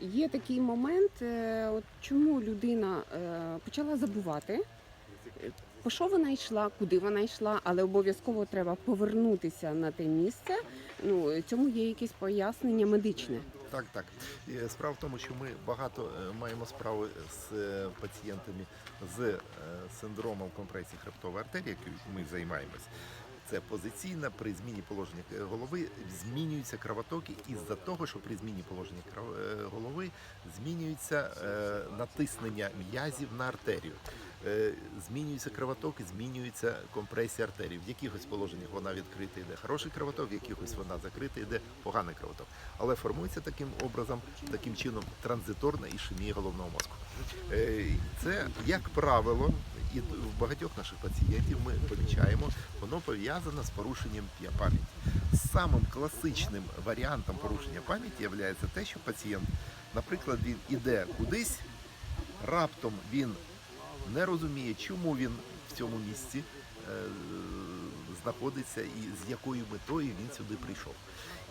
є такий момент, е, от чому людина е, почала забувати, е, по що вона йшла, куди вона йшла, але обов'язково треба повернутися на те місце. Ну цьому є якесь пояснення медичне. Так, так. Справа в тому, що ми багато е, маємо справи з е, пацієнтами з е, синдромом компресії хребтової артерії, яким ми займаємось. Це позиційна при зміні положення е, голови змінюються кровотоки із-за того, що при зміні положення е, голови змінюється е, натиснення м'язів на артерію. Е, Змінюються кровотоки, змінюється компресія артерії. В якихось положеннях вона відкрита йде хороший кровоток, в якихось вона закрита йде поганий кровоток. Але формується таким образом, таким чином транзиторна ішемія головного мозку. Е, Це, як правило, і в багатьох наших пацієнтів ми помічаємо, воно пов'язано з порушенням пам'яті. Самим класичним варіантом порушення пам'яті є те, що пацієнт, наприклад, він іде кудись, раптом він не розуміє, чому він в цьому місці е, знаходиться і з якою метою він сюди прийшов.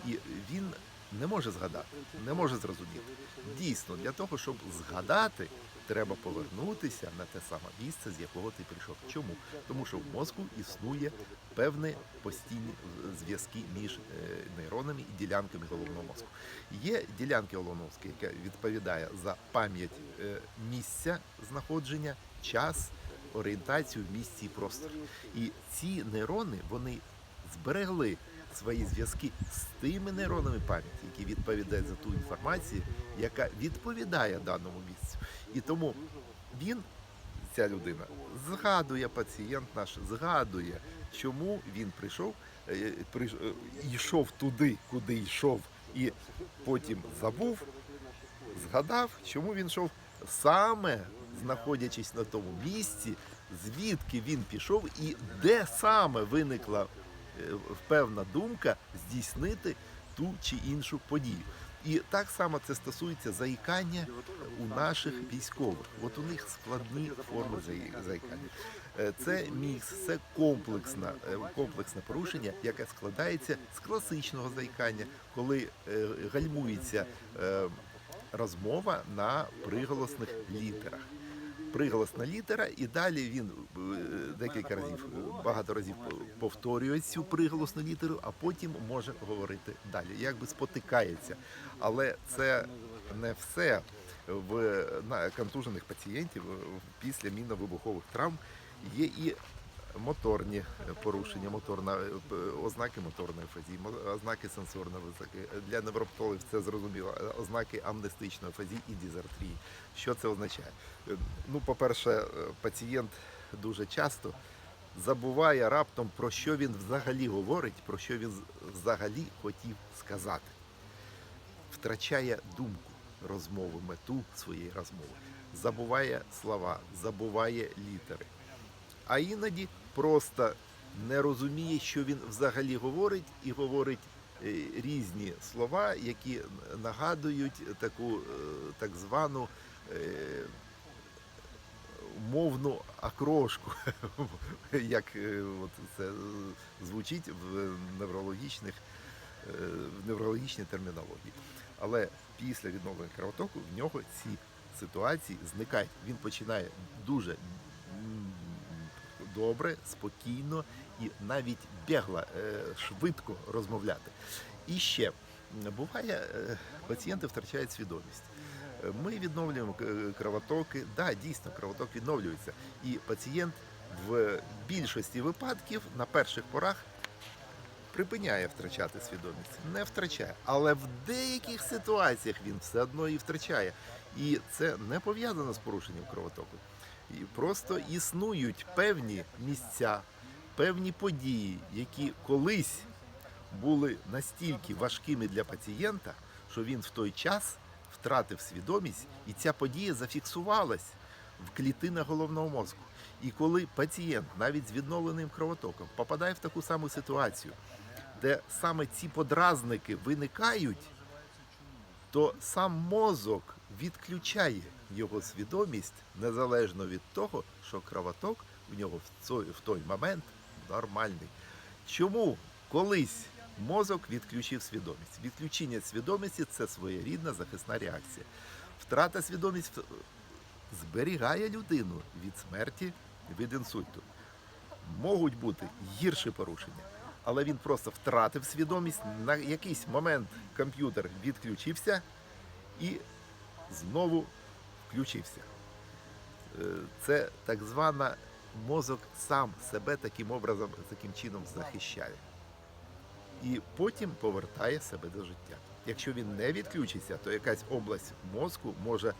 І він не може згадати, не може зрозуміти. Дійсно, для того, щоб згадати, треба повернутися на те саме місце, з якого ти прийшов. Чому? Тому що в мозку існує певні постійні зв'язки між е, нейронами і ділянками головного мозку. Є ділянки головного мозку, яка відповідає за пам'ять е, місця знаходження, час, орієнтацію в місці і просторі. І ці нейрони вони зберегли свої зв'язки з тими нейронами пам'яті, які відповідають за ту інформацію, яка відповідає даному місцю. І тому він, ця людина, згадує пацієнт наш, згадує, чому він прийшов, е, е, йшов туди, куди йшов, і потім забув, згадав, чому він йшов саме знаходячись на тому місці, звідки він пішов і де саме виникла певна думка здійснити ту чи іншу подію. І так само це стосується заїкання у наших військових. От у них складні форми заї- заїкання. Е, Це мікс, це комплексне, е, комплексне порушення, яке складається з класичного заїкання, коли е, гальмується е, розмова на приголосних літерах. Приголосна літера, і далі він е, декілька разів, е, багато разів повторює цю приголосну літеру, а потім може говорити далі, якби спотикається. Але це не все в на контужених пацієнтів е, після мінно-вибухових травм. Є і моторні порушення, моторна е, ознаки моторної фазії, ознаки сенсорної високи. Для невропатологів це зрозуміло. е, Ознаки амнестичної фазії і дизартрії. Що це означає? Е, Ну, по-перше, пацієнт дуже часто забуває раптом про що він взагалі говорить, про що він взагалі хотів сказати. Втрачає думку розмови, мету своєї розмови, забуває слова, забуває літери. А іноді просто не розуміє, що він взагалі говорить, і говорить е, різні слова, які нагадують таку е, так звану е, мовну окрошку, як от це звучить в неврологічних в неврологічній термінології. Але після відновлення кровотоку в нього ці ситуації зникають. Він починає дуже добре, спокійно і навіть бегло, е, швидко розмовляти. І ще буває, е, пацієнти втрачають свідомість. Ми відновлюємо е, кровотоки. Да, дійсно, кровоток відновлюється. І пацієнт в більшості випадків на перших порах припиняє втрачати свідомість, не втрачає. Але в деяких ситуаціях він все одно її втрачає. І це не пов'язано з порушенням кровотоку. Просто існують певні місця, певні події, які колись були настільки важкими для пацієнта, що він в той час втратив свідомість, і ця подія зафіксувалась в клітинах головного мозку. І коли пацієнт навіть з відновленим кровотоком попадає в таку саму ситуацію, де саме ці подразники виникають, то сам мозок відключає його свідомість незалежно від того, що кровоток в нього в той момент нормальний. Чому колись Мозок відключив свідомість. Відключення свідомості це своєрідна захисна реакція. Втрата свідомості зберігає людину від смерті, від інсульту. Можуть бути гірші порушення, але він просто втратив свідомість. На якийсь момент комп'ютер відключився і знову включився. Е, Це так звана мозок сам себе таким образом, таким чином захищає. І потім повертає себе до життя. Якщо він не відключиться, то якась область мозку може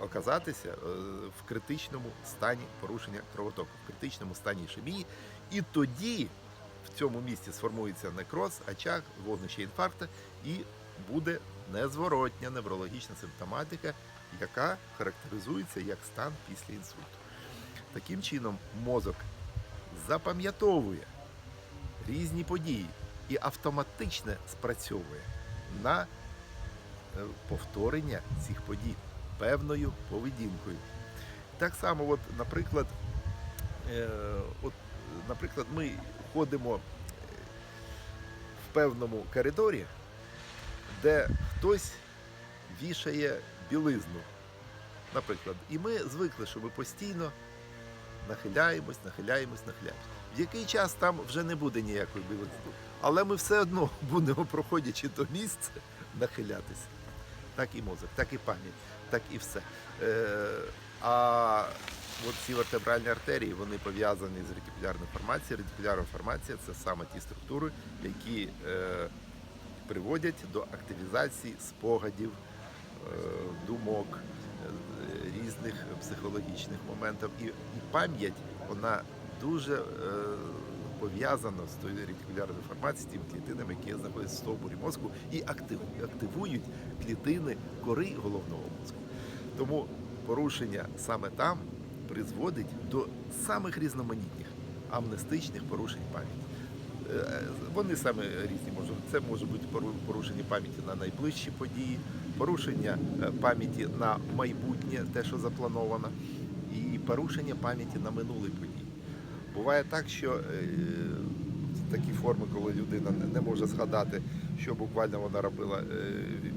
оказатися е, в критичному стані порушення кровотоку, в критичному стані ішемії, і тоді в цьому місці сформується некроз, очаг, вогнище інфаркту, і буде незворотня неврологічна симптоматика, яка характеризується як стан після інсульту. Таким чином, мозок запам'ятовує різні події і автоматично спрацьовує на е, повторення цих подій певною поведінкою. Так само, от, наприклад, е, от, наприклад, ми ходимо е, в певному коридорі, де хтось вішає білизну, наприклад, і ми звикли, що ми постійно нахиляємось, нахиляємось, нахиляємось. В який час там вже не буде ніякої білизни. Але ми все одно будемо, проходячи то місце, нахилятися. Так і мозок, так і пам'ять, так і все. Е, а от ці вертебральні артерії вони пов'язані з ретикулярною формацією. Ретикулярна формація це саме ті структури, які е, приводять до активізації спогадів, думок, е, різних психологічних моментів. І, і пам'ять вона дуже е, пов'язана з тою ретикулярною формацією, тими клітинами, які знаходяться в стовбурі мозку, і активують клітини кори головного мозку. Тому порушення саме там призводить до самих різноманітних амнестичних порушень пам'яті. Е, Вони саме різні можуть. Це може бути порушення пам'яті на найближчі події, порушення е, пам'яті на майбутнє, те, що заплановано, і порушення пам'яті на минулі події. Буває так, що е, такі форми, коли людина не- може згадати, що буквально вона робила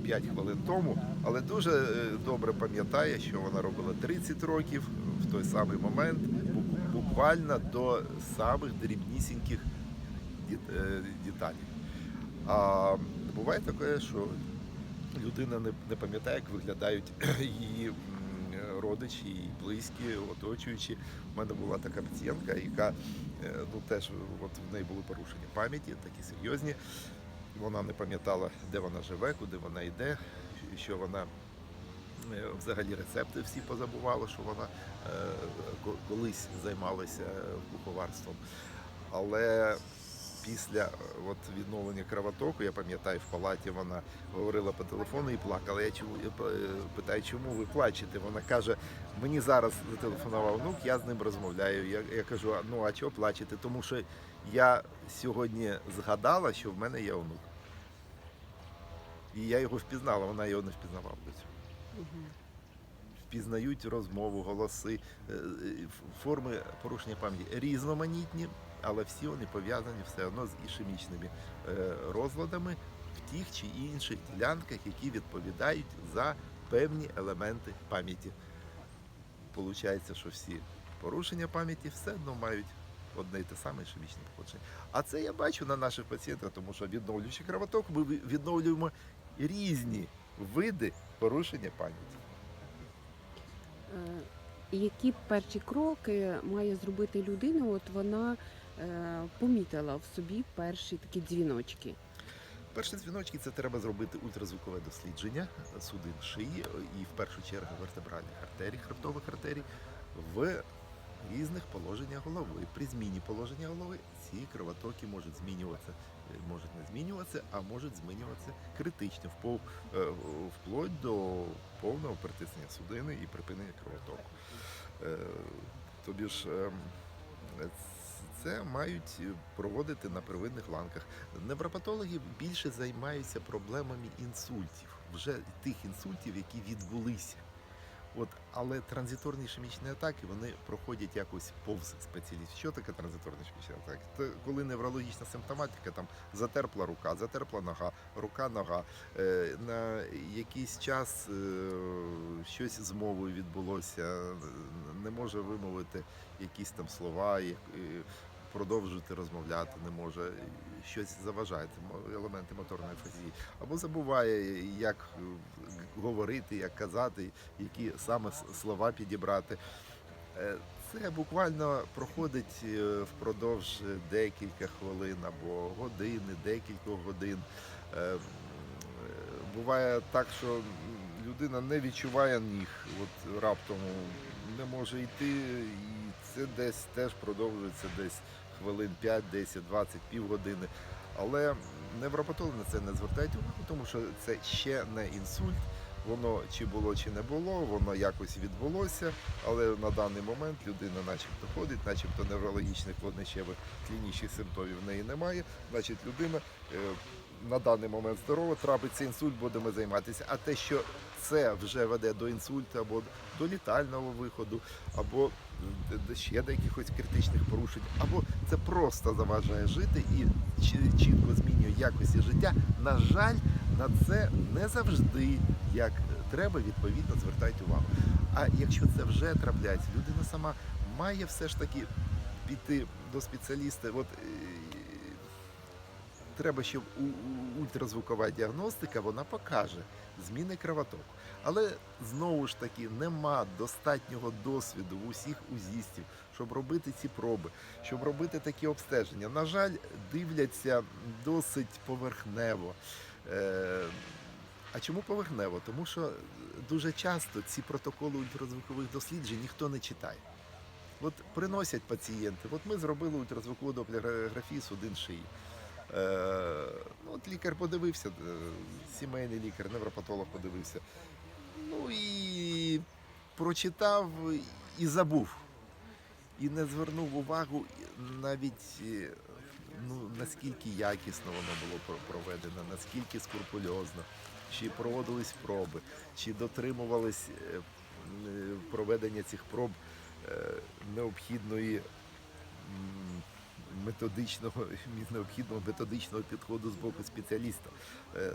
5 хвилин тому, але дуже е, добре пам'ятає, що вона робила 30 років в той самий момент, буквально до самих дрібнісіньких дет- е, деталей. А буває таке, що людина не, не пам'ятає, як виглядають її родичі, її близькі, оточуючі. У мене була така пацієнтка, яка е, ну теж от в неї були порушення пам'яті, такі серйозні. Вона не пам'ятала, де вона живе, куди вона йде, що вона е, взагалі рецепти всі позабувала, що вона е, ко- колись займалася куховарством. Але після е, от, відновлення кровотоку, я пам'ятаю, в палаті вона говорила по телефону і плакала. Я чому я е, питаю, чому ви плачете? Вона каже: мені зараз зателефонував внук, я з ним розмовляю. Я, я кажу, ну а чого плачете? Тому що я сьогодні згадала, що в мене є онук. І я його впізнала, вона його не впізнавала до цього. Впізнають розмову, голоси, е, форми порушення пам'яті різноманітні, але всі вони пов'язані все одно з ішемічними е, розладами в тих чи інших ділянках, які відповідають за певні елементи пам'яті. Получається, що всі порушення пам'яті все одно мають одне і те саме ішемічне походження. А це я бачу на наших пацієнтах, тому що відновлюючи кровоток, ми відновлюємо різні види порушення пам'яті. Е, Які перші кроки має зробити людина? От вона помітила в собі перші такі дзвіночки. Перші дзвіночки це треба зробити ультразвукове дослідження судин шиї і в першу чергу вертебральних артерій, хребтових артерій в різних положеннях голови. При зміні положення голови ці кровотоки можуть змінюватися, е, можуть не змінюватися, а можуть змінюватися критично, е, вплоть до повного притиснення судини і припинення кровотоку. Е, Тобі ж ем, це мають проводити на первинних ланках. Невропатологи більше займаються проблемами інсультів, вже тих інсультів, які відбулися. От, але транзиторні ішемічні атаки вони проходять якось повз спеціаліст. Що таке транзиторні ішемічні атаки? Це коли неврологічна симптоматика, там затерпла рука, затерпла нога, рука, нога. Е, на якийсь час е, щось з мовою відбулося, не може вимовити якісь там слова, е, продовжувати розмовляти не може, щось заважає, елементи моторної фазії, або забуває, як е, говорити, як казати, які саме слова підібрати. Е, Це буквально проходить е, впродовж декілька хвилин або години, декількох годин. Буває так, що людина не відчуває ніг, от раптом не може йти, і це десь теж продовжується десь хвилин 5, 10, 20, півгодини. Але невропатологи на це не звертають увагу, тому що це ще не інсульт. Воно чи було, чи не було, воно якось відбулося, але на даний момент людина начебто ходить, начебто неврологічних водничевих клінічних симптомів в неї немає. Значить, людина е, на даний момент здорова, трапиться інсульт, будемо займатися. А те, що це вже веде до інсульту або до літального виходу, або д- ще до якихось критичних порушень, або це просто заважає жити і чітко змінює якості життя. На жаль, на це не завжди як треба відповідно звертають увагу. А якщо це вже трапляється, людина сама має все ж таки піти до спеціаліста. От е, треба, щоб ультразвукова діагностика вона покаже зміни кровотоку. Але знову ж таки нема достатнього досвіду в усіх узістів, щоб робити ці проби, щоб робити такі обстеження. На жаль, дивляться досить поверхнево. Е, а чому поверхнево? Тому що дуже часто ці протоколи ультразвукових досліджень ніхто не читає. От приносять пацієнти, от ми зробили ультразвукову доплерографію судин шиї. Е, ну, от лікар подивився, е, сімейний лікар, невропатолог подивився. Ну і прочитав і забув. І не звернув увагу навіть е, ну, наскільки якісно воно було проведено, наскільки скрупульозно, чи проводились проби, чи дотримувались проведення цих проб необхідної методичного необхідного методичного підходу з боку спеціаліста. Е,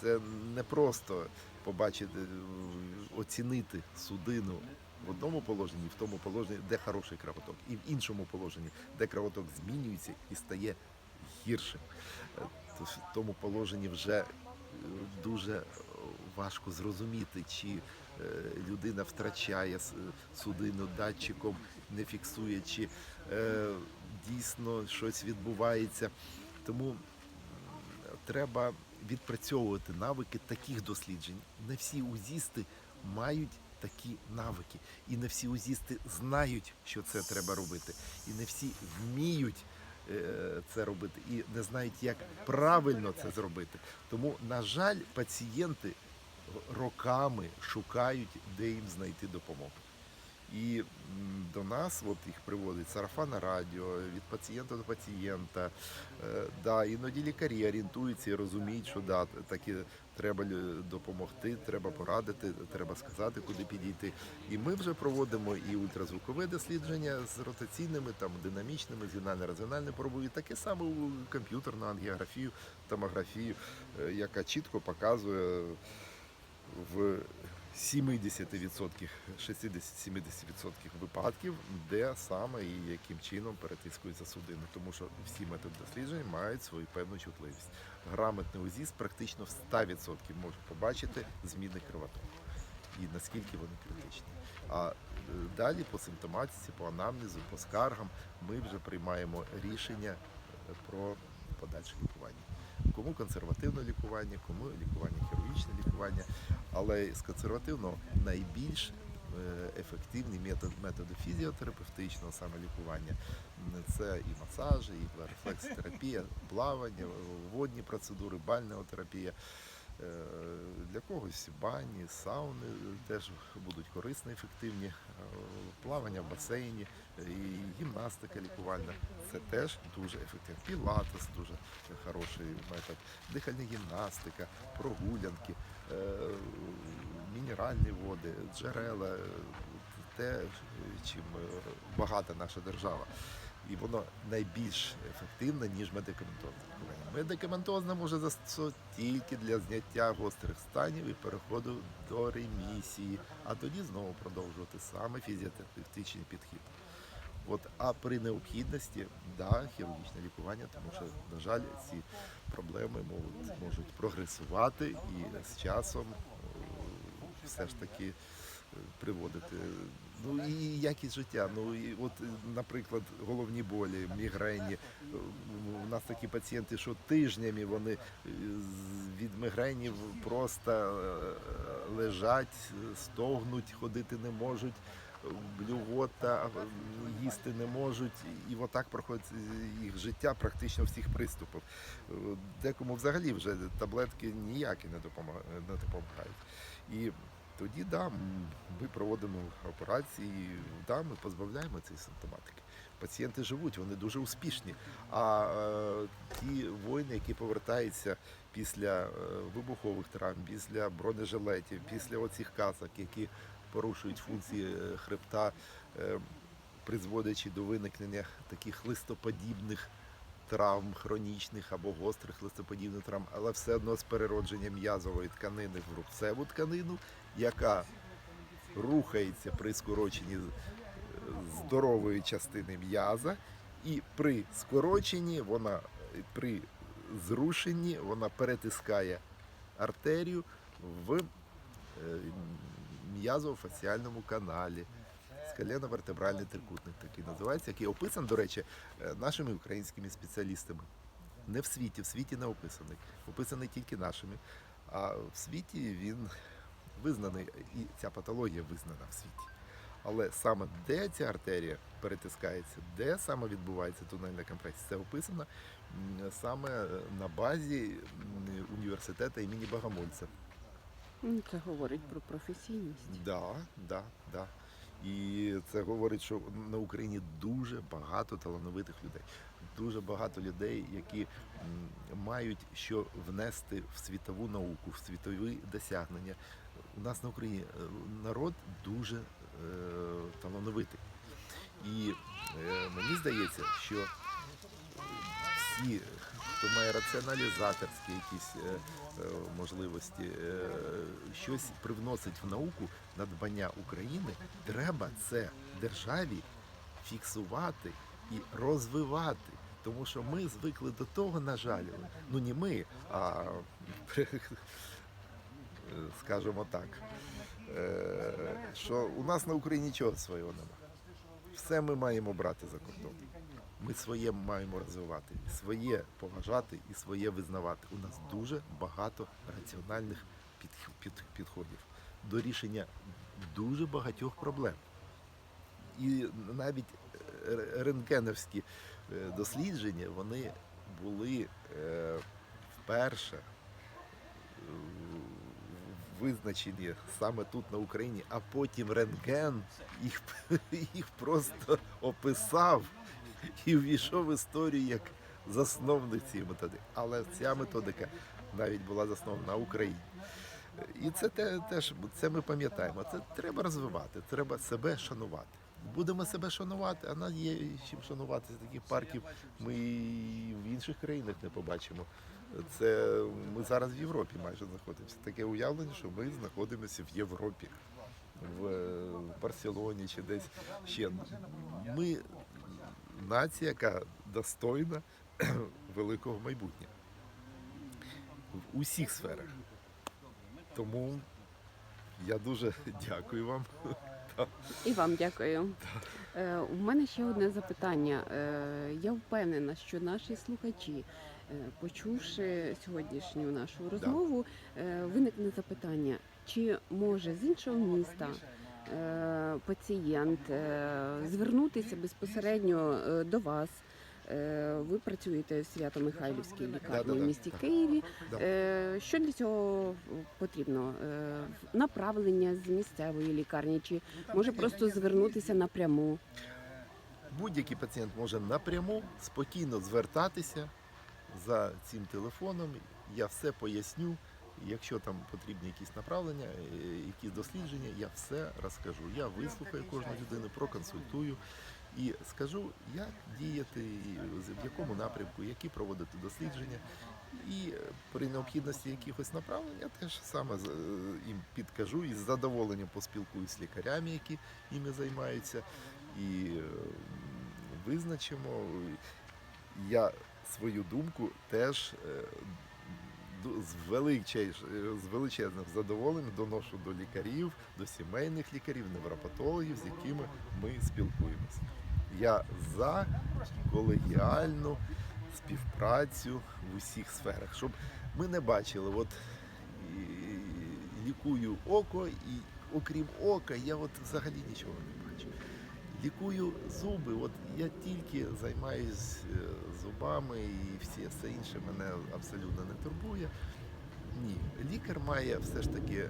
Це не просто побачити, е, оцінити судину в одному положенні, в тому положенні, де хороший кровоток, і в іншому положенні, де кровоток змінюється і стає гіршим. Е, то В тому положенні вже дуже важко зрозуміти, чи людина втрачає судину датчиком, не фіксує, чи дійсно щось відбувається. Тому треба відпрацьовувати навики таких досліджень. Не всі узісти мають такі навики, і не всі узісти знають, що це треба робити, і не всі вміють. е, Це робити і не знають, як правильно це зробити. Тому, на жаль, пацієнти роками шукають, де їм знайти допомогу. І до нас от їх приводить сарафанне радіо від пацієнта до пацієнта. Е, Да, іноді лікарі орієнтуються і розуміють, що да, таки треба допомогти, треба порадити, треба сказати, куди підійти. І ми вже проводимо і ультразвукове дослідження з ротаційними, там динамічними, зінально-резональними пробою, таке саме у комп'ютерну ангіографію, томографію, е, яка чітко показує в 70%, 60-70% випадків, де саме і яким чином перетискується судини. Тому що всі методи досліджень мають свою певну чутливість. Грамотний УЗІС практично в 100% може побачити зміни кровотоку і наскільки вони критичні. А е, далі по симптоматиці, по анамнезу, по скаргам ми вже приймаємо рішення е, про подальше лікування. Кому консервативне лікування, кому лікування хірургічне лікування. Але з консервативного найбільш ефективний ефективні метод, методи фізіотерапевтичного саме лікування. М, Це і масажі, і рефлексотерапія, плавання, водні процедури, бальнеотерапія. Е, Для когось бані, сауни теж будуть корисні, ефективні. Е, Плавання в басейні, е, і гімнастика лікувальна це теж дуже ефективно. Пілатес дуже хороший метод, дихальна гімнастика, прогулянки, е, мінеральні води, джерела, е, те, чим е, багата наша держава. І воно найбільш ефективне, ніж медикаментозне. лікування. Медикаментозне може застосовувати тільки для зняття гострих станів і переходу до ремісії, а тоді знову продовжувати саме фізіотерапевтичний підхід. От, а при необхідності, да, хірургічне лікування, тому що, на жаль, ці проблеми можуть, можуть прогресувати і з часом е, все ж таки е, приводити. Ну і якість життя. Ну і от, е, наприклад, головні болі, мігрені. Е, У нас такі пацієнти, що тижнями вони е, від мігренів просто лежать, стогнуть, ходити не можуть блювота, їсти не можуть, і отак проходить їх життя практично всіх приступів. Декому взагалі вже таблетки ніякі. Не допомагають. І тоді да, ми проводимо операції, да, ми позбавляємо цієї симптоматики. Пацієнти живуть, вони дуже успішні. А е, ті воїни, які повертаються після е, вибухових травм, після бронежилетів, після оцих касок, які порушують функції е, хребта, е, призводячи до виникнення таких листоподібних травм, хронічних або гострих листоподібних травм, але все одно з переродженням м'язової тканини в рубцеву тканину, яка рухається при скороченні е, здорової частини м'яза, і при скороченні вона при зрушенні вона перетискає артерію в е, м'язофасціальному каналі. Скалено-вертебральний трикутник такий називається, який описан, до речі, е, нашими українськими спеціалістами. Не в світі, в світі не описаний. Описаний тільки нашими. А в світі він визнаний, і ця патологія визнана в світі. Але саме де ця артерія перетискається, де саме відбувається тунельна компресія, це описано саме е, на базі університету імені Богомольця. Це говорить про професійність. Да, да, да. І це говорить, що на Україні дуже багато талановитих людей, дуже багато людей, які мають що внести в світову науку, в світові досягнення. У нас на Україні е, народ дуже е, талановитий. І е, мені здається, що всі, хто має раціоналізаторські якісь е, е, можливості, е, щось привносить в науку надбання України, треба це державі фіксувати і розвивати. Тому що ми звикли до того, на жаль, ну не ми, а скажімо так, е, що у нас на Україні нічого свого немає. Все ми маємо брати за кордон. Ми своє маємо розвивати, своє поважати і своє визнавати. У нас дуже багато раціональних підх- під- підходів до рішення дуже багатьох проблем. І навіть е, рентгеновські е, дослідження вони були е, вперше визначені саме тут на Україні, а потім рентген їх, їх просто описав і ввійшов в історію як засновник цієї методики. Але ця методика навіть була заснована на Україні. І це те, теж це ми пам'ятаємо. Це треба розвивати, треба себе шанувати. Будемо себе шанувати, а нас є чим шанувати. Таких парків ми і в інших країнах не побачимо. Це ми зараз в Європі майже знаходимося. Таке уявлення, що ми знаходимося в Європі, в е, Барселоні чи десь ще. Ми нація, яка достойна великого майбутнього в усіх сферах. Тому я дуже дякую вам. І вам дякую. Е, У мене ще одне запитання. Е, Я впевнена, що наші слухачі, почувши сьогоднішню нашу розмову, е, виникне запитання, чи може з іншого міста е, пацієнт е, звернутися безпосередньо е, до вас. Е, Ви працюєте в Свято-Михайлівській лікарні Да-да-да, в місті так. Києві. Да. Е, Що для цього потрібно? Е, Направлення з місцевої лікарні, чи може просто звернутися напряму? Будь-який пацієнт може напряму спокійно звертатися за цим телефоном. Я все поясню, Якщо там потрібні якісь направлення, е, якісь дослідження, я все розкажу. Я вислухаю кожну людину, проконсультую і скажу, як діяти, в якому напрямку, які проводити дослідження. І е, при необхідності якихось направлень я теж саме е, їм підкажу і з задоволенням поспілкуюсь з лікарями, які іми займаються, і визначимо. Я свою думку теж е, з, величез, з величезним задоволенням доношу до лікарів, до сімейних лікарів, невропатологів, з якими ми спілкуємося. Я за колегіальну співпрацю в усіх сферах, щоб ми не бачили, от лікую око, і окрім ока, я от взагалі нічого не. Лікую зуби, от я тільки займаюсь е, зубами і всі все інше мене абсолютно не турбує. Ні, лікар має все ж таки,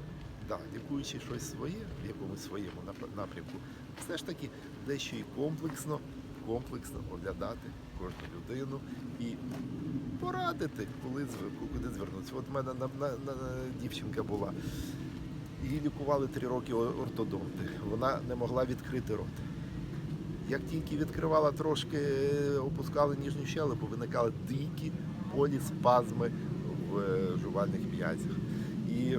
да, лікуючи щось своє, в якомусь своєму напрямку, все ж таки дещо і комплексно, комплексно оглядати кожну людину і порадити, коли куди звернутися. От в мене на, на, на, дівчинка була. Її лікували три роки ортодонти. Вона не могла відкрити рот. Як тільки відкривала трошки, е, опускали ніжню щелепу, виникали дикі болі, спазми в е, жувальних м'язях. І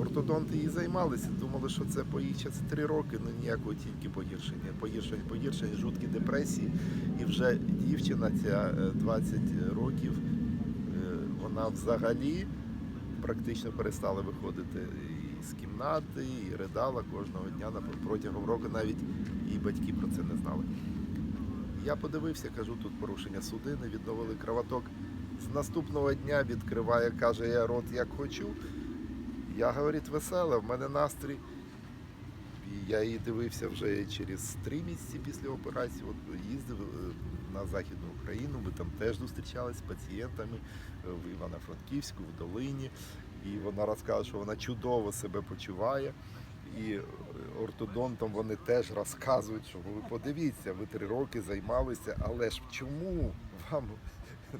ортодонти її займалися, думали, що це це три роки, ну ніякого тільки погіршення. Погіршення, погіршення, жуткі депресії. І вже дівчина ця е, 20 років, е, вона взагалі практично перестала виходити із кімнати і ридала кожного дня протягом року, навіть і батьки про це не знали. Я подивився, кажу, тут порушення судини, відновили кровоток. З наступного дня відкриває, каже, я рот як хочу. Я, говорить, весела, в мене настрій. Я її дивився вже через три місяці після операції. От їздив е, на Західну Україну, ми там теж зустрічалися з пацієнтами е, в Івано-Франківську, в Долині. І вона розказує, що вона чудово себе почуває. І ортодонтам вони теж розказують, що ви подивіться, ви три роки займалися, але ж чому вам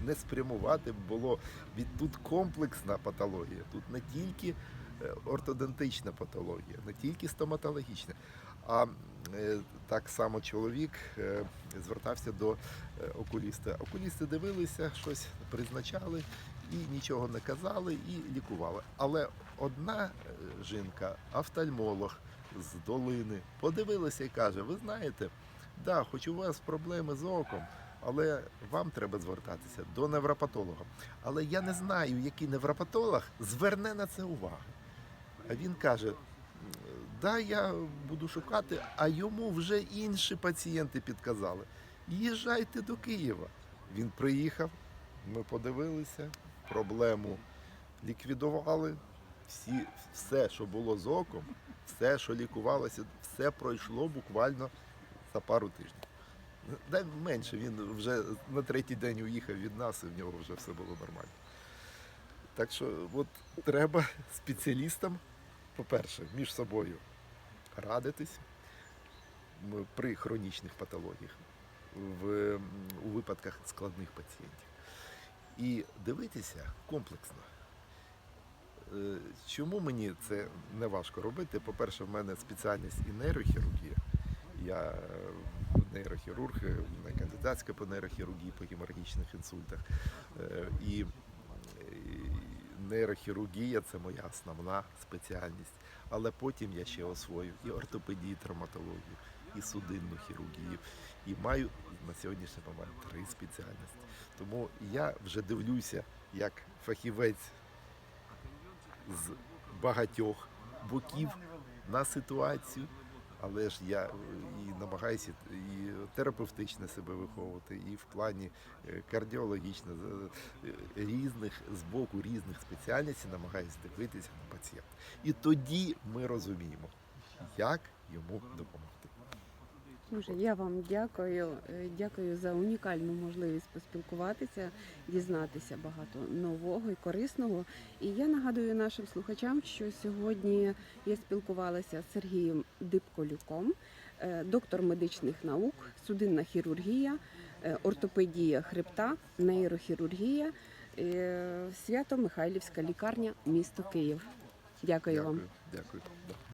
не спрямувати було від тут комплексна патологія, тут не тільки е, ортодонтична патологія, не тільки стоматологічна. А е, так само чоловік е, звертався до окуліста. Окулісти дивилися, щось призначали і нічого не казали, і лікували. Але одна е, жінка, офтальмолог з долини, подивилася і каже: Ви знаєте, да, хоч у вас проблеми з оком, але вам треба звертатися до невропатолога. Але я не знаю, який невропатолог зверне на це увагу. А він каже: да, я буду шукати, а йому вже інші пацієнти підказали. Їжджайте до Києва. Він приїхав, ми подивилися, проблему ліквідували. Всі, все, що було з оком, все, що лікувалося, все пройшло буквально за пару тижнів. Дай менше, він вже на третій день уїхав від нас, і в нього вже все було нормально. Так що от треба спеціалістам, по-перше, між собою радитись при хронічних патологіях, в, у випадках складних пацієнтів. І дивитися комплексно. Е, Чому мені це не важко робити? По-перше, в мене спеціальність і нейрохірургія. Я е, нейрохірург, е, мене кандидатська по нейрохірургії, по геморрагічних інсультах. І нейрохірургія це моя основна спеціальність. Але потім я ще освоїв і ортопедію, і травматологію, і судинну хірургію. І маю на сьогоднішній момент три спеціальності. Тому я вже дивлюся як фахівець з багатьох боків на ситуацію, але ж я е, і намагаюся і терапевтично себе виховувати, і в плані е, кардіологічно е, різних з боку різних спеціальностей намагаюся дивитися на пацієнта. І тоді ми розуміємо, як йому допомогти. Дуже я вам дякую. Е, Дякую за унікальну можливість поспілкуватися, дізнатися багато нового і корисного. І я нагадую нашим слухачам, що сьогодні я спілкувалася з Сергієм Дибколюком, е, доктор медичних наук, судинна хірургія, е, ортопедія хребта, нейрохірургія. Е, Свято-Михайлівська лікарня, місто Київ. Дякую, вам. Дякую. Дякую.